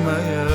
kesmeye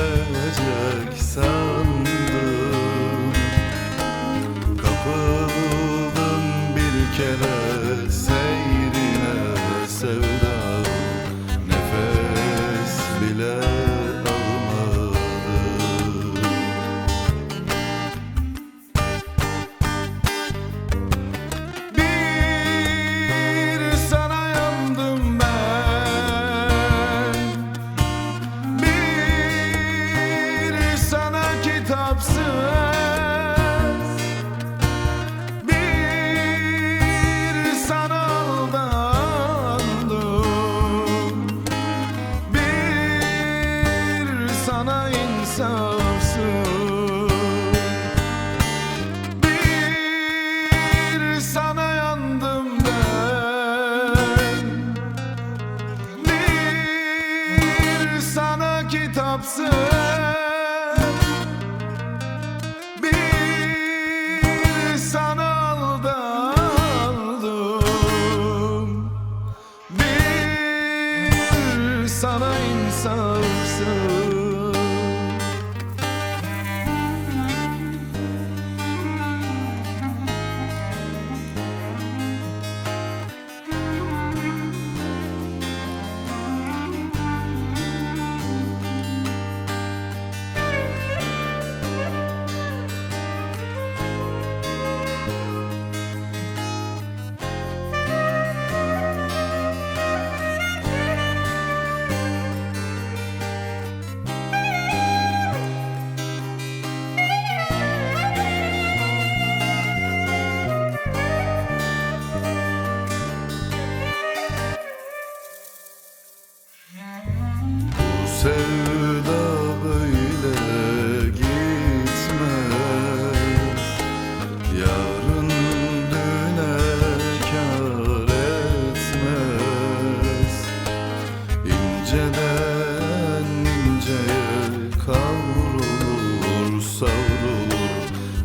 İnceden inceye kavrulur savrulur.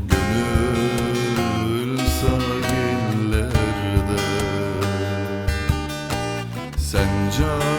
Gönül sahillerde sen canımdan